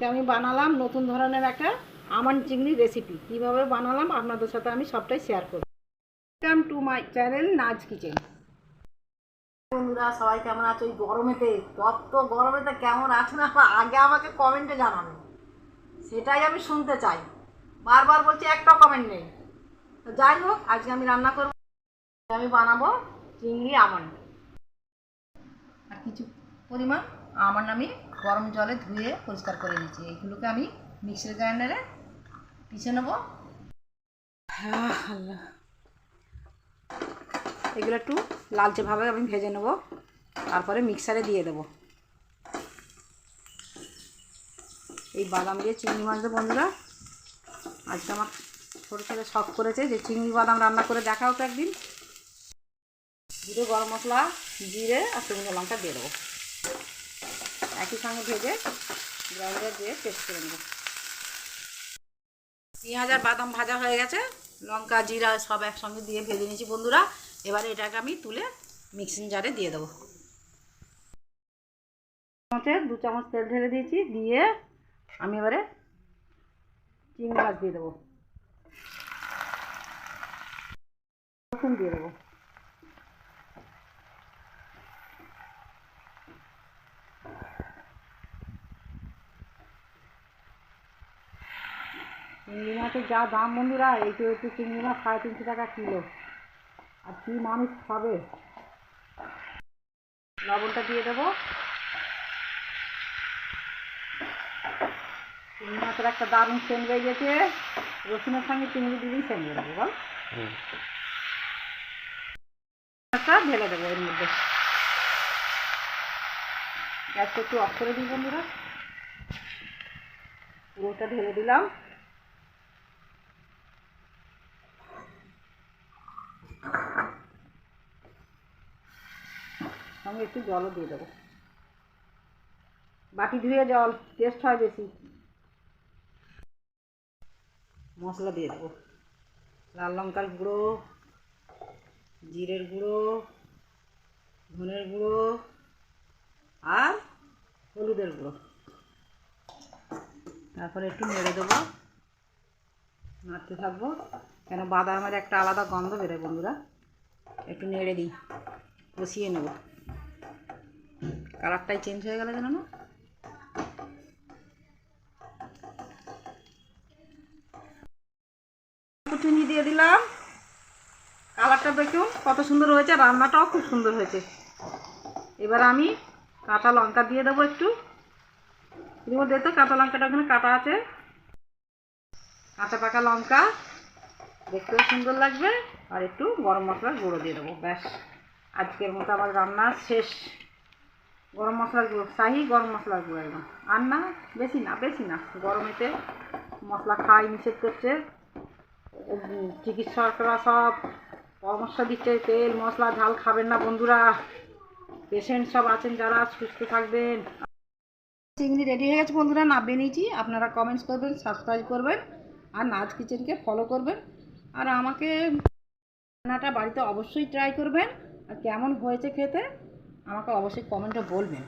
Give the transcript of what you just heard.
আজকে আমি বানালাম নতুন ধরনের একটা আমন চিংড়ি রেসিপি কীভাবে বানালাম আপনাদের সাথে আমি সবটাই শেয়ার করব। ওয়েলকাম টু মাই চ্যানেল নাচ কিচেন বন্ধুরা, সবাই কেমন আছো? এই গরমেতে তপ্ত গরমেতে কেমন আছো না? আগে আমাকে কমেন্টে জানাবে। সেটাই আমি শুনতে চাই। বারবার বলছি, একটা কমেন্ট নেই। যাই হোক, আজকে আমি রান্না করব। আমি বানাবো চিংড়ি আমন আর কিছু পরিমাণ আমন আমি গরম জলে ধুয়ে পরিষ্কার করে নিয়েছি। এইগুলোকে আমি মিক্সার গ্রাইন্ডারে পিষে নেব। এগুলো একটু লালচেভাবে আমি ভেজে নেব। তারপরে মিক্সারে দিয়ে দেবো। এই বাদাম দিয়ে চিংড়ি মাছ দেবো বন্ধুরা। আজকে আমার ছোটো ছেলে শখ করেছে যে চিংড়ি বাদাম রান্না করে দেখাও তো একদিন। জিরে গরম মশলা, জিরে আর শুকনো লঙ্কা দিয়ে দেবো। একই সঙ্গে ভেজে গ্রাইন্ডার দিয়ে পেস্ট করে নেব। পেঁয়াজ আর বাদাম ভাজা হয়ে গেছে। লঙ্কা, জিরা সব একসঙ্গে দিয়ে ভেজে নিয়েছি বন্ধুরা। এবারে এটাকে আমি তুলে মিক্সিং জারে দিয়ে দেবো। চামচে দু চামচ তেল ঢেলে দিয়েছি। দিয়ে আমি এবারে চিংড়ি মাছ দিয়ে দেবো। দিয়ে দেবো। চিংড়ি মাছের যা দাম বন্ধুরা এইটু একটু চিংড়ি মাছ সাড়ে তিনশো টাকা কিলো। আর কী মানুষ খাবে? লবণটা দিয়ে দেবো। চিংড়ি মাছের একটা দারুণ সেন্ট হয়ে গেছে। রসুনের সঙ্গে চিংড়ি দিলেই সেন্ট হয়ে দেবো বল। ঢেলে দেবো এর মধ্যে। গ্যাসটা একটু অফ করে দিই বন্ধুরা। পুরোটা ঢেলে দিলাম। সঙ্গে একটু জলও দিয়ে দেবো। বাটি ধুয়ে জল টেস্ট হয় বেশি। মশলা দিয়ে দেবো। লাল লঙ্কার গুঁড়ো, জিরের গুঁড়ো, ধনের গুঁড়ো আর হলুদের গুঁড়ো। তারপরে একটু নেড়ে দেবো। নাড়তে থাকব। কেন বাদামের একটা আলাদা গন্ধ বেরোয় বন্ধুরা। একটু নেড়ে দিই। কষিয়ে নেব। কালারটাই চেঞ্জ হয়ে গেল যেন না। দিয়ে দিলাম। কালারটা দেখুন কত সুন্দর হয়েছে, রান্নাটাও খুব সুন্দর হয়েছে। এবার আমি কাঁচা লঙ্কা দিয়ে দেবো একটু। দিব দে তো কাঁচা লঙ্কাটা ওখানে কাটা আছে। কাঁচা পাকা লঙ্কা, দেখতেও সুন্দর লাগবে। আর একটু গরম মশলার গুঁড়ো দিয়ে দেবো, ব্যাস। আজকের মতো আমার রান্না শেষ। গরম মশলার গুঁড়ো, শাহি গরম মশলার গুঁড়ো একদম। আর না, বেশি না বেশি না। গরমেতে মশলা খাই নিষেধ করছে। চিকিৎসকরা সব পরামর্শ দিচ্ছে, তেল, মশলা, ঝাল খাবেন না বন্ধুরা। পেশেন্ট সব আছেন যারা, সুস্থ থাকবেন। চিংড়ি রেডি হয়ে গেছে বন্ধুরা, নামিয়ে নিয়েছি। আপনারা কমেন্টস করবেন সাবস্ক্রাইব করবেন, আর নাচ কিচেনকে ফলো করবেন। আর আমাকে রান্নাটা বাড়িতে অবশ্যই ট্রাই করবেন। আর কেমন হয়েছে খেতে আমাকে অবশ্যই কমেন্টে বলবেন।